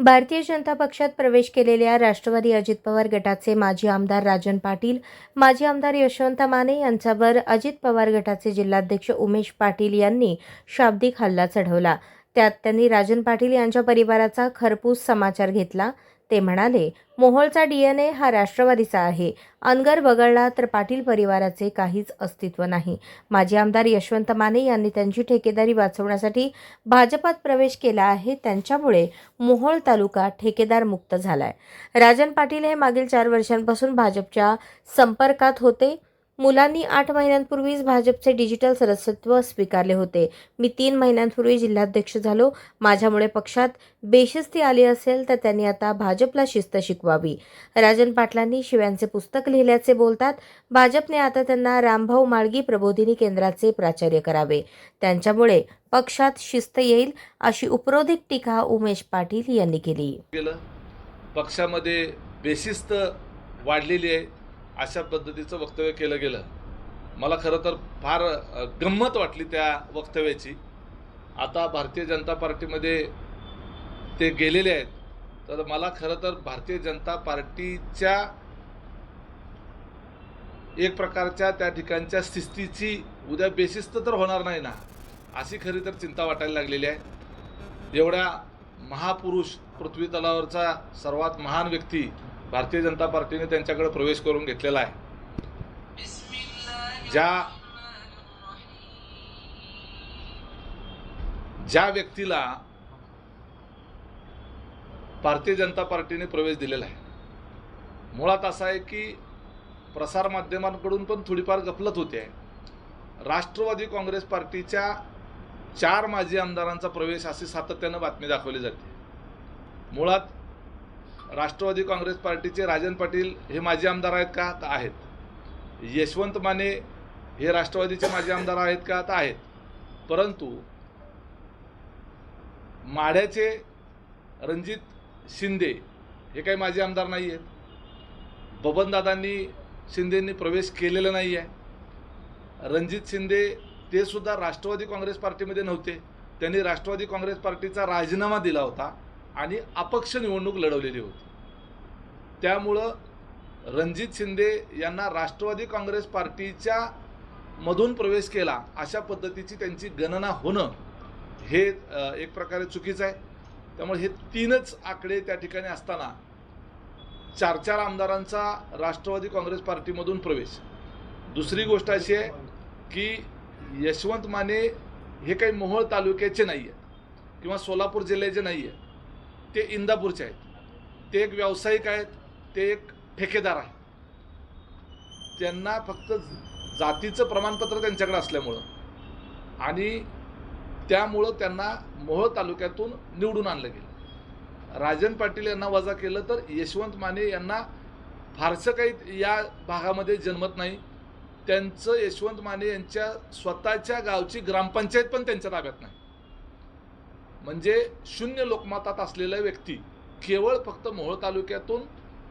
भारतीय जनता पक्षात प्रवेश केलेल्या राष्ट्रवादी अजित पवार गटाचे माजी आमदार राजन पाटील माजी आमदार यशवंत माने यांच्यावर अजित पवार गटाचे जिल्हाध्यक्ष उमेश पाटील यांनी शाब्दिक हल्ला चढवला. त्यात त्यांनी राजन पाटील यांच्या परिवाराचा खरपूस समाचार घेतला. ते म्हणाले मोहोळचा डीएनए हा राष्ट्रवादीचा आहे. अनगर वगळला तर पाटील परिवाराचे काहीच अस्तित्व नाही. माजी आमदार यशवंत माने यांनी त्यांची ठेकेदारी वाचवण्यासाठी भाजपात प्रवेश केला आहे. त्यांच्यामुळे मोहोळ तालुका ठेकेदार मुक्त झालाय. राजन पाटील हे मागील चार वर्षांपासून भाजपच्या संपर्कात होते. मुलांनी आठ महिन्यांपूर्वीच भाजपचे डिजिटल सदस्यत्व स्वीकारले होते. मी तीन महिन्यांपूर्वी जिल्हाध्यक्ष झालो. माझ्यामुळे पक्षात बेशिस्ती आली असेल तर त्यांनी आता भाजपला शिस्त शिकवावी. राजन पाटलांनी शिव्यांचे पुस्तक लिहिल्याचे बोलतात. भाजपने आता त्यांना रामभाऊ माळगी प्रबोधिनी केंद्राचे प्राचार्य करावे. त्यांच्यामुळे पक्षात शिस्त येईल अशी उपरोधिक टीका उमेश पाटील यांनी केली. पक्षामध्ये बेशिस्त वाढलेली आहे. अशा पद्धतीचं वक्तव्य केलं गेलं. मला खरं तर फार गंमत वाटली त्या वक्तव्याची. आता भारतीय जनता पार्टीमध्ये ते गेलेले आहेत. तर मला खरं तर भारतीय जनता पार्टीच्या एक प्रकारच्या त्या ठिकाणच्या शिस्तीची उद्या बेशिस्त तर होणार नाही ना अशी खरी तर चिंता वाटायला लागलेली आहे. एवढ्या महापुरुष पृथ्वी तलावरचा सर्वात महान व्यक्ती भारतीय जनता पार्टीने त्यांच्याकडे प्रवेश करून घेतलेला आहे. ज्या ज्या व्यक्तीला भारतीय जनता पार्टीने प्रवेश दिलेला आहे. मुळात असा आहे की प्रसारमाध्यमांकडून पण थोडीफार गफलत होते. आहे राष्ट्रवादी काँग्रेस पार्टीच्या चार माजी आमदारांचा प्रवेश अशी सातत्यानं बातमी दाखवली जाते. मुळात राष्ट्रवादी काँग्रेस पार्टीचे राजन पाटील हे माजी आमदार आहेत का तर आहेत. यशवंत माने हे राष्ट्रवादीचे माजी आमदार आहेत का तर आहेत. परंतु माढ्याचे रणजित शिंदे हे काही माजी आमदार नाही आहेत. बबनदादांनी शिंदेंनी प्रवेश केलेला नाही आहे. रणजित शिंदे ते सुद्धा राष्ट्रवादी काँग्रेस पार्टीमध्ये नव्हते. त्यांनी राष्ट्रवादी काँग्रेस पार्टीचा राजीनामा दिला होता. आणि अपक्ष निवडणूक लढवलेली होती. त्यामुळं रणजित शिंदे यांना राष्ट्रवादी काँग्रेस पार्टीच्या मधून प्रवेश केला अशा पद्धतीची त्यांची गणना होणं हे एक प्रकारे चुकीचं आहे. त्यामुळे हे तीनच आकडे त्या ठिकाणी असताना चार चार आमदारांचा राष्ट्रवादी काँग्रेस पार्टीमधून प्रवेश. दुसरी गोष्ट अशी आहे की यशवंत माने हे काही मोहोळ तालुक्याचे नाही आहेत किंवा सोलापूर जिल्ह्याचे नाही आहेत ते इंदापूरचे आहेत. ते एक व्यावसायिक आहेत ते एक ठेकेदार आहेत. त्यांना फक्त जातीचं प्रमाणपत्र त्यांच्याकडे असल्यामुळं आणि त्यामुळं त्यांना मोहोळ तालुक्यातून निवडून आणलं गेलं. राजन पाटील यांना वजा केलं तर यशवंत माने यांना फारसं काही या भागामध्ये जन्मत नाही. त्यांचं यशवंत माने यांच्या स्वतःच्या गावची ग्रामपंचायत पण त्यांच्या ताब्यात नाही. म्हणजे शून्य लोकमतात असलेला व्यक्ती केवळ फक्त मोहोळ तालुक्यातून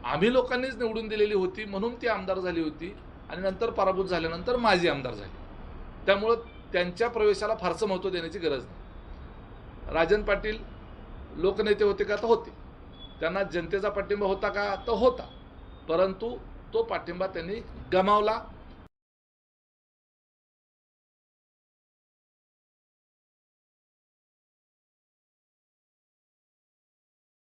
आम्ही लोकांनीच निवडून दिलेली होती म्हणून ती आमदार झाली होती आणि नंतर पराभूत झाल्यानंतर माझी आमदार झाली. त्यामुळं त्यांच्या प्रवेशाला फारसं महत्त्व देण्याची गरज नाही. राजन पाटील लोकनेते होते का? तर होते. त्यांना जनतेचा पाठिंबा होता का? तर होता. परंतु तो पाठिंबा त्यांनी गमावला.